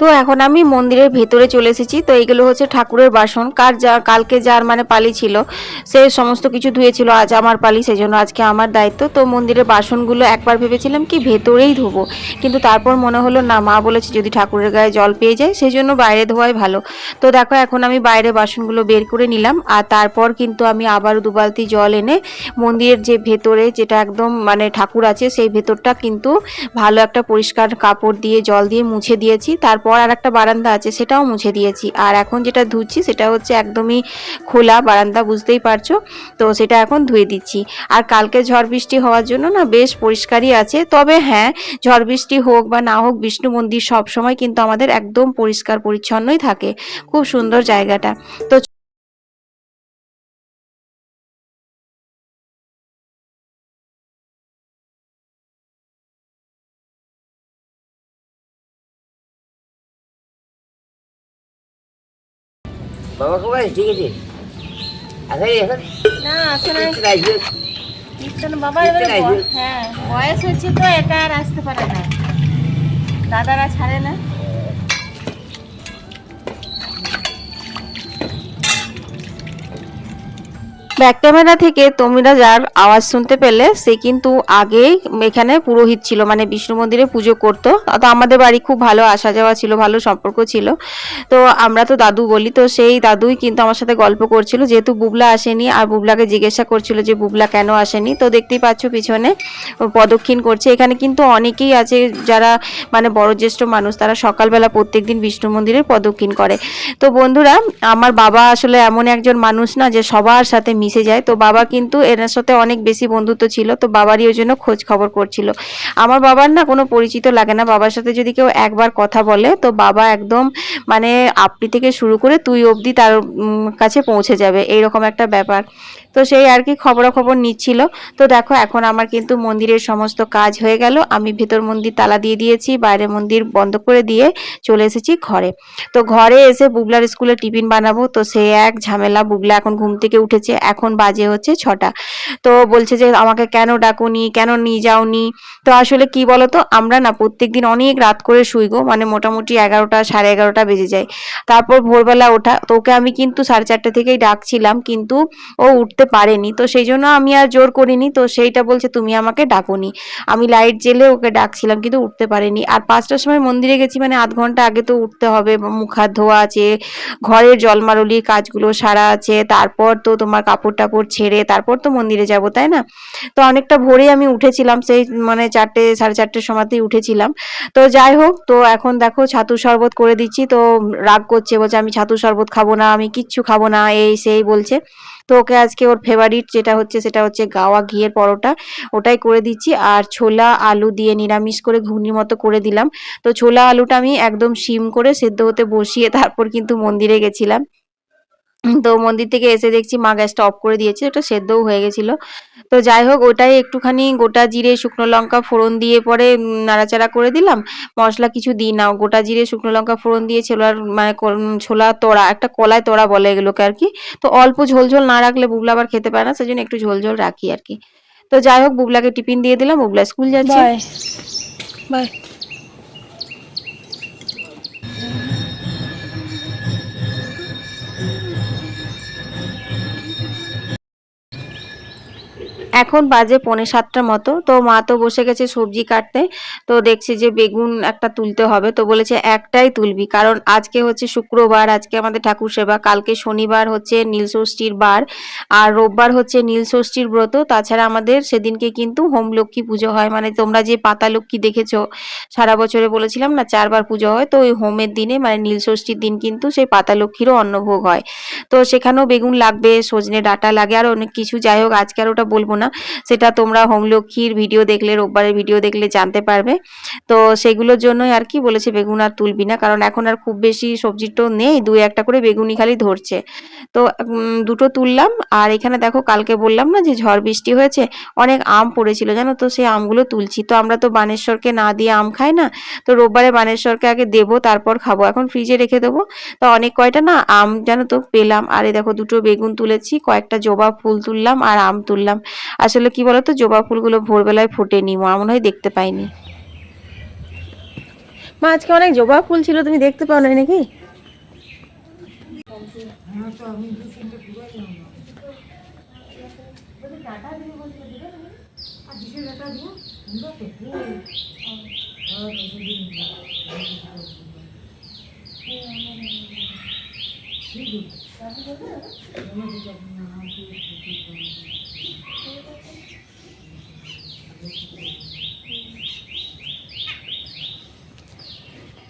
তো এখন আমি মন্দিরের ভেতরে চলে এসেছি। তো এইগুলো হচ্ছে ঠাকুরের বাসন। কার যা, কালকে যার মানে পালি ছিল, সে সমস্ত কিছু ধুয়েছিল, আজ আমার পালি সেই জন্য আজকে আমার দায়িত্ব। তো মন্দিরের বাসনগুলো একবার ভেবেছিলাম কি ভেতরেই ধোবো, কিন্তু তারপর মনে হলো, না, মা বলেছে যদি ঠাকুরের গায়ে জল পেয়ে যায় সেই জন্য বাইরে ধোয়াই ভালো। তো দেখো, এখন আমি বাইরে বাসনগুলো বের করে নিলাম, আর তারপর কিন্তু আমি আবার দু বালতি জল এনে মন্দিরের যে ভেতরে যেটা একদম মানে ঠাকুর আছে, সেই ভেতরটা কিন্তু ভালো একটা পরিষ্কার কাপড় দিয়ে, জল দিয়ে মুছে দিয়েছি। তারপর আর একটা বারান্দা আছে, সেটাও মুছে দিয়েছি। আর এখন যেটা ধুচ্ছি, সেটা হচ্ছে একদমই খোলা বারান্দা, বুঝতেই পারছ? তো সেটা এখন ধুয়ে দিচ্ছি। আর কালকে ঝড় বৃষ্টি হওয়ার জন্য না বেশ পরিষ্কারই আছে। তবে হ্যাঁ ঝড় বৃষ্টি হোক বা না হোক, বিষ্ণু মন্দির সব সময় কিন্তু আমাদের একদম পরিষ্কার, পরিচ্ছন্নই থাকে। খুব সুন্দর জায়গাটা। তো বাবা কোথায় ঠিক আছে। এখন না কীর্তন বাবা এবারে হ্যাঁ বয়স হচ্ছে তো একা আর আসতে পারে না। দাদারা ছাড়ে না। ব্যাক ক্যামেরা থেকে তোমরা যার আওয়াজ শুনতে পেলে, সে কিন্তু আগেই এখানে পুরোহিত ছিল মানে বিষ্ণু মন্দিরে পুজো করতো। তো আমাদের বাড়ি খুব ভালো আসা যাওয়া ছিল, ভালো সম্পর্ক ছিল। তো আমরা তো দাদু বলি, তো সেই দাদুই কিন্তু আমার সাথে গল্প করছিল। যেহেতু বুবলা আসেনি, আর বুবলাকে জিজ্ঞাসা করছিল যে বুবলা কেন আসেনি, তো দেখতেই পাচ্ছ পিছনে প্রদক্ষিণ করছে। এখানে কিন্তু অনেকেই আছে যারা মানে বয়োজ্যেষ্ঠ মানুষ, তারা সকালবেলা প্রত্যেকদিন বিষ্ণু মন্দিরে প্রদক্ষিণ করে। তো বন্ধুরা, আমার বাবা আসলে এমন একজন মানুষ না যে সবার সাথে মিশে যায়। তো বাবা কিন্তু এনার সাথে অনেক বেশি বন্ধুত্ব ছিল। তো বাবারই ওই জন্য খোঁজ খবর করছিল। আমার বাবার না কোনো পরিচিত লাগে না। বাবার সাথে যদি কেউ একবার কথা বলে, তো বাবা একদম মানে আপনি থেকে শুরু করে তুই অবধি তার কাছে পৌঁছে যাবে। এইরকম একটা ব্যাপার। তো সেই আর কি খবরাখবর নিচ্ছিল। তো দেখো, এখন আমার কিন্তু মন্দিরের সমস্ত কাজ হয়ে গেল। আমি ভেতর মন্দির তালা দিয়ে দিয়েছি, বাইরে মন্দির বন্ধ করে দিয়ে চলে এসেছি ঘরে। তো ঘরে এসে বুবলার স্কুলে টিফিন বানাবো। তো সে এক ঝামেলা, বুবলা এখন ঘুম থেকে উঠেছে। এখন বাজে হচ্ছে ছটা। তো বলছে যে, আমাকে কেন ডাকুনি? কেন নিয়ে যাওনি? তো আসলে কি বলতো, আমরা না প্রত্যেকদিন অনেক রাত করে শুই গো মানে মোটামুটি এগারোটা, সাড়ে এগারোটা বেজে যায়। তারপর ভোরবেলা ওঠা, তো ওকে আমি কিন্তু সাড়ে চারটে থেকেই ডাকছিলাম, কিন্তু ও উঠতে পারেনি। তো সেই জন্য আমি আর জোর করিনি, তো সেইটা বলছে, তুমি আমাকে ডাকুনি। আমি লাইট জেলে ওকে ডাকছিলাম, কিন্তু উঠতে পারেনি। আর পাঁচটার সময় মন্দিরে গেছি মানে আধ ঘণ্টা আগে তো উঠতে হবে, মুখ হাত ধোয়া আছে, ঘরের জলমারলির কাজগুলো সারা আছে, তারপর তো তোমার কাপড় টাপড় ছেড়ে তারপর তো মন্দিরে যাব, তাই না? তো অনেকটা ভোরে আমি উঠেছিলাম, সেই মানে চারটে, সাড়ে চারটের সময়তেই উঠেছিলাম। তো যাই হোক, তো এখন দেখো ছাতু শরবত করে দিচ্ছি, তো রাগ করছে, বলছে আমি ছাতু শরবত খাব না, আমি কিচ্ছু খাব না, এই সেই বলছে। তো ওকে আজকে ওর ফেভারিট যেটা হচ্ছে, সেটা হচ্ছে গাওয়া ঘিয়ের পরোটা, ওটাই করে দিচ্ছি। আর ছোলা আলু দিয়ে নিরামিষ করে ঘুগনির মতো করে দিলাম। তো ছোলা আলুটা আমি একদম সিম করে সেদ্ধ হতে বসিয়ে তারপর কিন্তু মন্দিরে গেছিলাম। তো মন্দির থেকে এসে দেখছি মা গ্যাসটা অফ করে দিয়েছে, ওটা সেদ্ধও হয়ে গেছিল। তো যাই হোক, ওটাই একটুখানি গোটা জিরে, শুকনো লঙ্কা ফোড়ন দিয়ে পরে নাড়াচাড়া করে দিলাম। মশলা কিছু দিই না, গোটা জিরে, শুকনো লঙ্কা ফোড়ন দিয়ে ছোলার মানে ছোলা তোড়া একটা কলায় তোড়া বলে এগুলোকে আর কি। তো অল্প ঝোল ঝোল না রাখলে বুবলা আবার খেতে পারে না, সেজন্য একটু ঝোল ঝোল রাখি আর কি। তো যাই হোক, বুবলাকে টিফিন দিয়ে দিলাম, বুবলা স্কুল যাচ্ছে। বাই। এখন বাজে পৌনে সাতটার মতো। তো মা তো বসে গেছে সবজি কাটতে। তো দেখছি যে বেগুন একটা তুলতে হবে। তো বলেছে একটাই তুলবি। কারণ আজকে হচ্ছে শুক্রবার, আজকে আমাদের ঠাকুর সেবা। কালকে শনিবার হচ্ছে নীলষষ্ঠীর বার। আর রোববার হচ্ছে নীলষষ্ঠীর ব্রত। তাছাড়া আমাদের সেদিনকে কিন্তু হোম লক্ষ্মী পুজো হয়। মানে তোমরা যে পাতা লক্ষ্মী দেখেছ, সারা বছরে বলেছিলাম না, চারবার পুজো হয়। তো ওই হোমের দিনে মানে নীলষষ্ঠীর দিন কিন্তু সেই পাতা লক্ষ্মীরও অন্নভোগ হয়। তো সেখানেও বেগুন লাগবে, সজনে ডাঁটা লাগে আর অনেক কিছু। যাই হোক, আজকে আর ওটা বলব না। সেটা তোমরা হোমলক্ষ্মীর ভিডিও দেখলে, রোববারের ভিডিও দেখলে জানতে পারবে। তো সেগুলোর জন্যই আর কি বলেছে বেগুন আর তুলবি না, কারণ এখন আর খুব বেশি সবজি তো নেই, দুই একটা করে বেগুনি খালি ধরছে। তো দুটো তুললাম, আর এখানে দেখো কালকে বললাম না যে ঝড় বৃষ্টি হয়েছে, অনেক আম পড়েছিল, জানো তো? সেই আমগুলো তুলছি। তো আমরা তো বানেশ্বরকে না দিয়ে আম খাই না? তো রোববারে বানেশ্বরকে আগে দেবো, তারপর খাব। এখন ফ্রিজে রেখে দেবো। তো অনেক কয়টা না আম, জানো তো? পেলাম। আর এই দেখো, দুটো বেগুন তুলেছি, কয়েকটা জবা ফুল তুললাম, আর আম তুললাম। আসলে কি বলতো, জবা ফুলগুলো ভোরবেলায় ফোটেনি, মা মনে হয় দেখতে পাইনি। মা, আজকে অনেক জবা ফুল ছিল, তুমি দেখতে পাও না নাকি?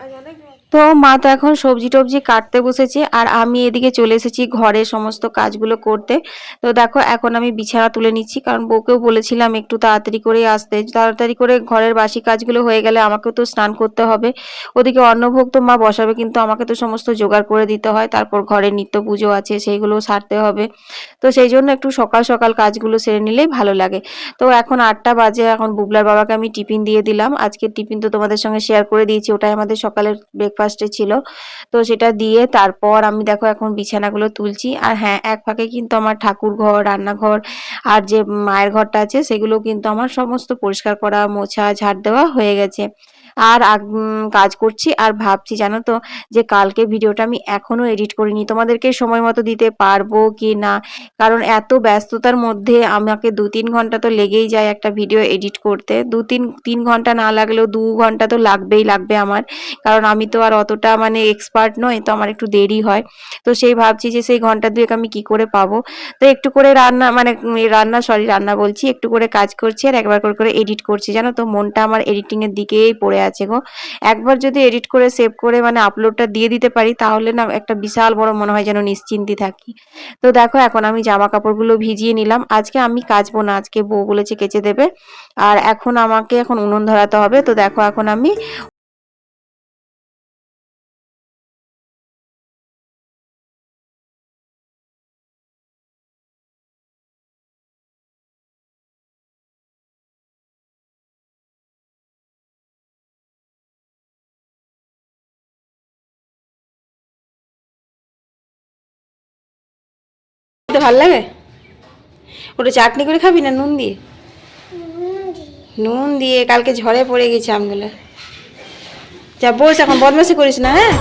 আজ অনেক তো মা তো এখন সবজি টবজি কাটতে বসেছে আর আমি এদিকে চলে এসেছি ঘরে সমস্ত কাজগুলো করতে। তো দেখো, এখন আমি বিছানা তুলে নিচ্ছি কারণ বউকেও বলেছিলাম একটু তাড়াতাড়ি করে আসতে। তাড়াতাড়ি করে ঘরের বাসি কাজগুলো হয়ে গেলে আমাকেও তো স্নান করতে হবে। ওদিকে অন্নভোগ তো মা বসাবে, কিন্তু আমাকে তো সমস্ত জোগাড় করে দিতে হয়। তারপর ঘরে নিত্য পুজো আছে, সেইগুলো সারতে হবে। তো সেই জন্য একটু সকাল সকাল কাজগুলো সেরে নিলেই ভালো লাগে। তো এখন আটটা বাজে, এখন বুবলার বাবাকে আমি টিফিন দিয়ে দিলাম। আজকের টিফিন তো তোমাদের সঙ্গে শেয়ার করে দিয়েছি, ওটাই আমাদের সকালের ব্রেকফাস্টে ছিল। তো সেটা দিয়ে তারপর আমি দেখো এখন বিছানাগুলো তুলছি। আর হ্যাঁ এক ফাঁকে কিন্তু আমার ঠাকুর ঘর রান্নাঘর আর যে মায়ের ঘরটা আছে, সেগুলো কিন্তু আমার সমস্ত পরিষ্কার করা, মোছা, ঝাড় দেওয়া হয়ে গেছে। আর কাজ করছি। আর ভাবছি জানো তো যে কালকে ভিডিওটা আমি এখনও এডিট করিনি। তোমাদেরকে সময় মতো দিতে পারব কি না? কারণ এত ব্যস্ততার মধ্যে আমাকে দু তিন ঘণ্টা তো লেগেই যায় একটা ভিডিও এডিট করতে। দু তিন তিন ঘণ্টা না লাগলেও দু ঘণ্টা তো লাগবেই, লাগবে আমার। কারণ আমি তো আর অতটা মানে এক্সপার্ট নই, তো আমার একটু দেরি হয়। তো সেই ভাবছি যে সেই ঘণ্টা দুয়েক আমি কি করে পাবো? তো একটু করে রান্না মানে রান্না সরি রান্না বলছি। একটু করে কাজ করছি আর একবার করে করে এডিট করছি। জানো তো মনটা আমার এডিটিংয়ের দিকেই পড়ে আছে গো। একবার যদি এডিট করে সেভ করে মানে আপলোডটা দিয়ে দিতে পারি, তাহলে না একটা বিশাল বড় মনে হয় যেন নিশ্চিন্তি থাকি। তো দেখো এখন আমি জামা কাপড়গুলো ভিজিয়ে নিলাম। আজকে আমি কাচবো না, আজকে বউ বলেছে কেচে দেবে। আর এখন আমাকে এখন উনুন ধরাতে হবে। তো দেখো এখন আমি ভালো লাগে? ওটা চাটনি করে খাবি না নুন দিয়ে? নুন দিয়ে, কালকে ঝড়ে পড়ে গেছে আমগুলো। যা বস, এখন বদমাসি করিস না হ্যাঁ?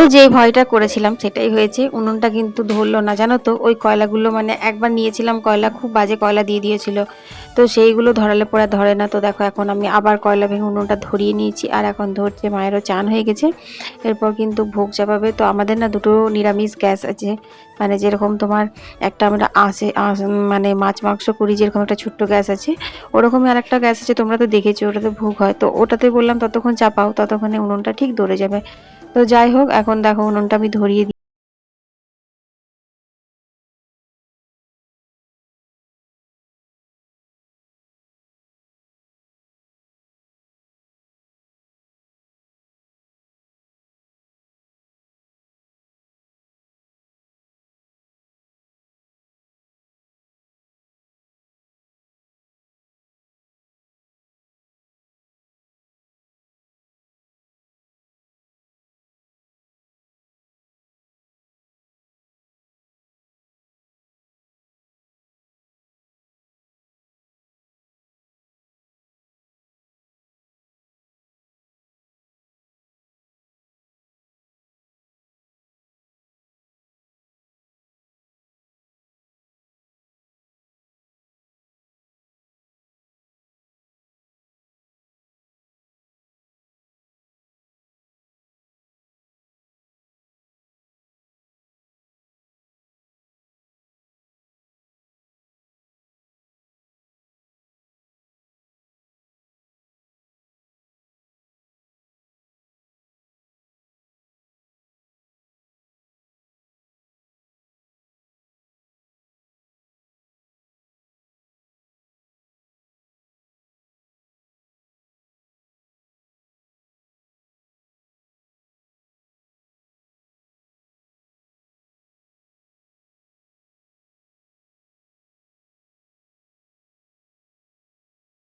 তো যে ভয়টা করেছিলাম সেটাই হয়েছে। উনুনটা কিন্তু ধরলো না, জানো তো? ওই কয়লাগুলো মানে একবার নিয়েছিলাম কয়লা, খুব বাজে কয়লা দিয়ে দিয়েছিল। তো সেইগুলো ধরালে পরে ধরে না। তো দেখো, এখন আমি আবার কয়লা ভেঙে উনুনটা ধরিয়ে নিয়েছি আর এখন ধরছে, মায়েরও চান হয়ে গেছে। এরপর কিন্তু ভোগ চাপাবে। তো আমাদের না দুটো নিরামিষ গ্যাস আছে। মানে যেরকম তোমার একটা আমরা আস- মানে মাছ, মাংস করি, যেরকম একটা ছোট্ট গ্যাস আছে, ওরকমই আর একটা গ্যাস আছে। তোমরা তো দেখেছ, ওটাতে ভোগ হয়। তো ওটাতে বললাম, ততক্ষণ চাপাও, ততক্ষণে উনুনটা ঠিক ধরে যাবে। তো যাই হোক এখন দেখো উনুনটা আমি ধরিয়ে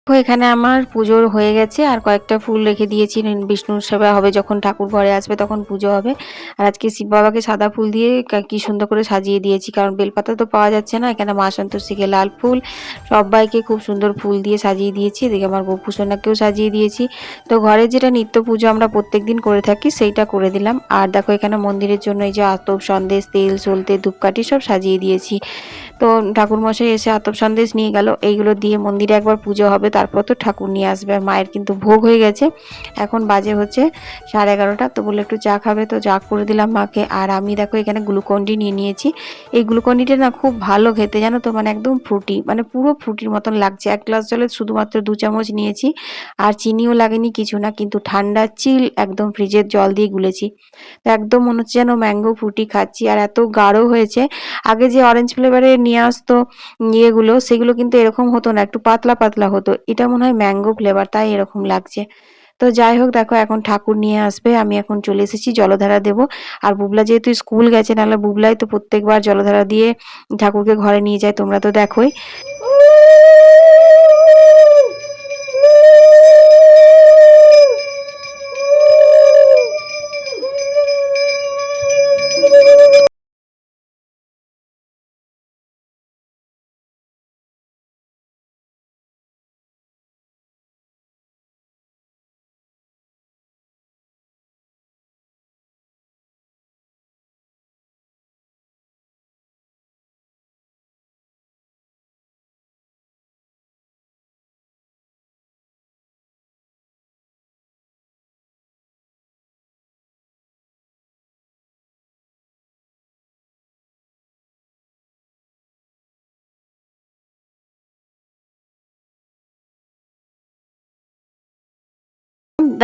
তো এখানে আমার পুজোর হয়ে গেছে, আর কয়েকটা ফুল রেখে দিয়েছি। বিষ্ণুর সেবা হবে যখন ঠাকুর ঘরে আসবে তখন পুজো হবে। আর আজকে শিব বাবাকে সাদা ফুল দিয়ে কা- সুন্দর করে সাজিয়ে দিয়েছি, কারণ বেলপাতা তো পাওয়া যাচ্ছে না। এখানে মা সন্তোষীকে লাল ফুল, সবাইকে খুব সুন্দর ফুল দিয়ে সাজিয়ে দিয়েছি। এদিকে আমার গোপুসোনাকেও সাজিয়ে দিয়েছি। তো ঘরে যেটা নিত্য পুজো আমরা প্রত্যেক দিন করে থাকি, সেইটা করে দিলাম। আর দেখো, এখানে মন্দিরের জন্য এই যে আতপ, সন্দেশ, তেল সলতে ধূপকাঠি সব সাজিয়ে দিয়েছি। তো ঠাকুরমশাই এসে আতপ সন্দেশ নিয়ে গেল। এইগুলো দিয়ে মন্দিরে একবার পুজো হবে, তারপর তো ঠাকুর নিয়ে আসবে। আর মায়ের কিন্তু ভোগ হয়ে গেছে। এখন বাজে হচ্ছে সাড়ে এগারোটা, তো বলে একটু চা খাবে, তো চা করে দিলাম মাকে। আর আমি দেখো এখানে গ্লুকন্ডি নিয়ে নিয়েছি। এই গ্লুকন্ডিটা না খুব ভালো খেতে, জানো তো মানে একদম ফ্রুটি মানে পুরো ফ্রুটির মতন লাগছে। এক গ্লাস জলে শুধুমাত্র দু চামচ নিয়েছি। আর চিনিও লাগেনি কিছু না, কিন্তু ঠান্ডা চিল একদম ফ্রিজের জল দিয়ে গুলেছি। তো একদম মনে হচ্ছে যেন ম্যাঙ্গো ফ্রুটি খাচ্ছি। আর এত গাঢ় হয়েছে। আগে যে অরেঞ্জ ফ্লেভারে নিয়ে আসতো, ইয়েগুলো, সেগুলো কিন্তু এরকম হতো না, একটু পাতলা পাতলা হতো। এটা মনে হয় ম্যাঙ্গো ফ্লেভার তাই এরকম লাগছে। তো যাই হোক, দেখো, এখন ঠাকুর নিয়ে আসবে, আমি এখন চলে এসেছি, জলধারা দেব। আর বুবলা যেহেতু স্কুল গেছে, নাহলে বুবলাই তো প্রত্যেকবার জলধারা দিয়ে ঠাকুরকে ঘরে নিয়ে যায়, তোমরা তো দেখোই।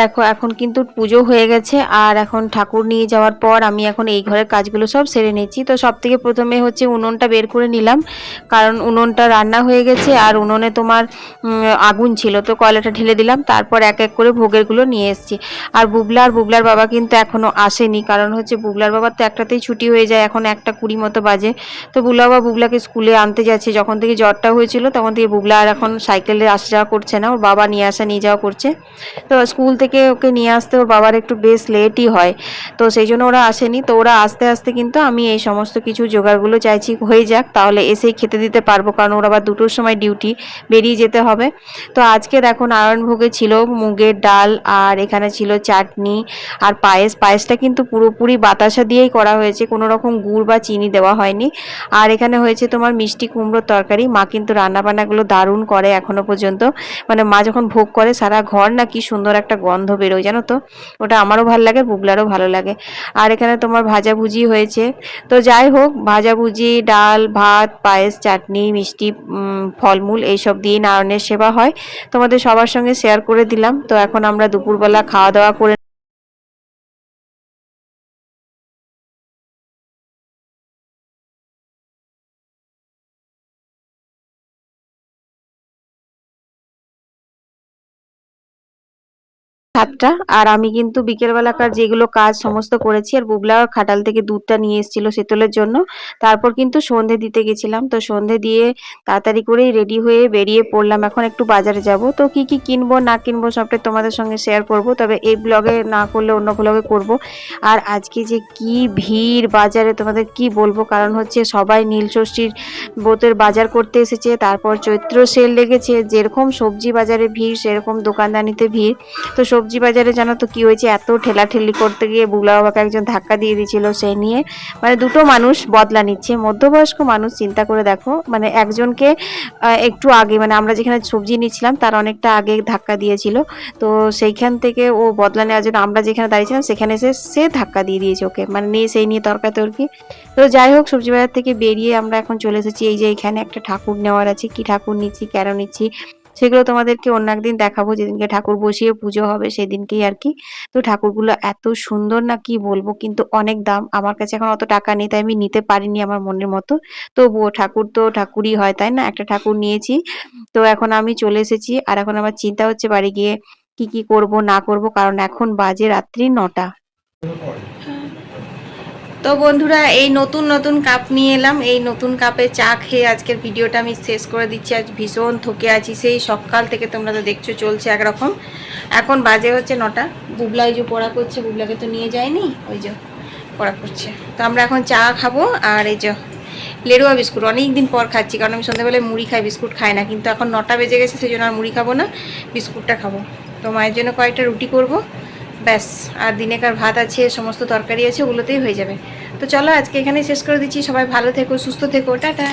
দেখো, এখন কিন্তু পুজো হয়ে গেছে, আর এখন ঠাকুর নিয়ে যাওয়ার পর আমি এখন এই ঘরের কাজগুলো সব সেরে নিচ্ছি। তো সব থেকে প্রথমে হচ্ছে উনুনটা বের করে নিলাম, কারণ উনুনটা রান্না হয়ে গেছে, আর উনুনে তোমার আগুন ছিল, তো কয়লাটা ঢেলে দিলাম, তারপর এক এক করে ভোগেরগুলো নিয়ে এসেছি। আর বুবলা আর বুবলার বাবা কিন্তু এখনও আসেনি, কারণ হচ্ছে বুবলার বাবার তো একটাতেই ছুটি হয়ে যায়, এখন একটা কুড়ি মতো বাজে। তো বুবলা বাবা বুবলাকে স্কুলে আনতে যাচ্ছে, যখন থেকে জ্বরটা হয়েছিল, তখন থেকে বুবলা আর এখন সাইকেলে আসা যাওয়া করছে না, ওর বাবা নিয়ে আসা, নিয়ে যাওয়া করছে। তো স্কুল থেকে ওকে নিয়ে আসতে ওর বাবার একটু বেশ লেটই হয়। তো সেই জন্য ওরা আসেনি। তো ওরা আস্তে আস্তে কিন্তু আমি এই সমস্ত কিছু জোগাড়গুলো চাইছি, হয়ে যাক, তাহলে এসেই খেতে দিতে পারব, কারণ ওরা আবার দুটোর সময় ডিউটি বেরিয়ে যেতে হবে। তো আজকে দেখো নারায়ণভোগে ছিল মুগের ডাল, আর এখানে ছিল চাটনি, আর পায়েস। পায়েসটা কিন্তু পুরোপুরি বাতাসা দিয়েই করা হয়েছে, কোনো রকম গুড় বা চিনি দেওয়া হয়নি। আর এখানে হয়েছে তোমার মিষ্টি কুমড়োর তরকারি। মা কিন্তু রান্নাবান্নাগুলো দারুণ করে এখনও পর্যন্ত। মানে মা যখন ভোগ করে, সারা ঘর না কি সুন্দর একটা গন্ধ বেরোয়, জানো তো? ওটা আমারও ভালো লাগে, বুগলারও ভালো লাগে। আর এখানে তোমার ভাজাভুজি হয়েছে। তো যাই হোক ভাজাভুজি ডাল, ভাত, পায়েস, চাটনি, মিষ্টি ফলমূল এইসব দিয়ে নারায়ণের সেবা হয়। তোমাদের সবার সঙ্গে শেয়ার করে দিলাম। তো এখন আমরা দুপুরবেলা খাওয়া দাওয়া করে সাতটা, আর আমি কিন্তু বিকেলবেলাকার যেগুলো কাজ সমস্ত করেছি, আর বুবলা খাটাল থেকে দুধটা নিয়ে এসেছিল শীতলের জন্য। তারপর কিন্তু সন্ধে দিতে গেছিলাম, তো সন্ধে দিয়ে তাড়াতাড়ি করেই রেডি হয়ে বেরিয়ে পড়লাম। এখন একটু বাজারে যাব। তো কি কি কিনবো, না কিনবো সবটাই তোমাদের সঙ্গে শেয়ার করব, তবে এই ব্লগে না করলে অন্য ব্লগে করব। আর আজকে যে কি ভিড় বাজারে তোমাদের কি বলব, কারণ হচ্ছে সবাই নীল ষষ্ঠীর বোতের বাজার করতে এসেছে, তারপর চৈত্র সেল লেগেছে, যেরকম সবজি বাজারে ভিড়, সেরকম দোকানদানিতে ভিড়। তো সবজি বাজারে জানো তো কি হয়েছে? এত ঠেলাঠেলি করতে গিয়ে বুলা বাবাকে একজন ধাক্কা দিয়ে দিয়েছিল সেই নিয়ে। মানে দুটো মানুষ বদলা নিচ্ছে। মধ্যবয়স্ক মানুষ চিন্তা করে দেখো মানে একজনকে একটু আগে মানে আমরা যেখানে সবজি নিচ্ছিলাম, তার অনেকটা আগে ধাক্কা দিয়েছিল। তো সেইখান থেকে ও বদলা নেওয়ার জন্য আমরা যেখানে দাঁড়িয়েছিলাম, সেখানে এসে সে ধাক্কা দিয়ে দিয়েছে ওকে। মানে নিয়ে, সেই নিয়ে তর্কাতর্কি। তো যাই হোক, সবজি বাজার থেকে বেরিয়ে আমরা এখন চলে এসেছি। এই যে এখানে একটা ঠাকুর নেওয়ার আছে। কি ঠাকুর নিচ্ছি, কেন নিচ্ছি? সেগুলো তোমাদেরকে অন্য একদিন দেখাবো, যেদিনকে ঠাকুর বসিয়ে পুজো হবে সেদিনকেই আর কি। তো ঠাকুরগুলো এত সুন্দর না কি বলব, কিন্তু অনেক দাম। আমার কাছে এখন অত টাকা নেই, তাই আমি নিতে পারিনি আমার মনের মতো। তবুও ঠাকুর তো ঠাকুরই হয়, তাই না? একটা ঠাকুর নিয়েছি। তো এখন আমি চলে এসেছি আর এখন আমার চিন্তা হচ্ছে বাড়ি গিয়ে কি কি করব, না করব, কারণ এখন বাজে রাত্রি নটা। তো বন্ধুরা, এই নতুন নতুন কাপ নিয়ে এলাম। এই নতুন কাপে চা খেয়ে আজকের ভিডিওটা আমি শেষ করে দিচ্ছি। আজ ভীষণ থকে আছি। সেই সকাল থেকে তোমরা তো দেখছ, চলছে একরকম। এখন বাজে হচ্ছে নটা। বুবলা ওই যে পড়া করছে, বুবলাকে তো নিয়ে যায়নি। ওই যে পড়া করছে। তো আমরা এখন চা খাব আর এই যে লেরুয়া বিস্কুট। অনেক দিন পর খাচ্ছি, কারণ আমি সন্ধ্যাবেলায় মুড়ি খাই, বিস্কুট খাই না। কিন্তু এখন নটা বেজে গেছে, সেই জন্য আর মুড়ি খাব না, বিস্কুটটা খাব। তো মায়ের জন্য কয়েকটা রুটি করব। ব্যাস, আর দিনেকার ভাত আছে, সমস্ত তরকারি আছে, ওগুলোতেই হয়ে যাবে। তো চলো আজকে এখানেই শেষ করে দিচ্ছি। সবাই ভালো থেকো, সুস্থ থেকো। টাটা।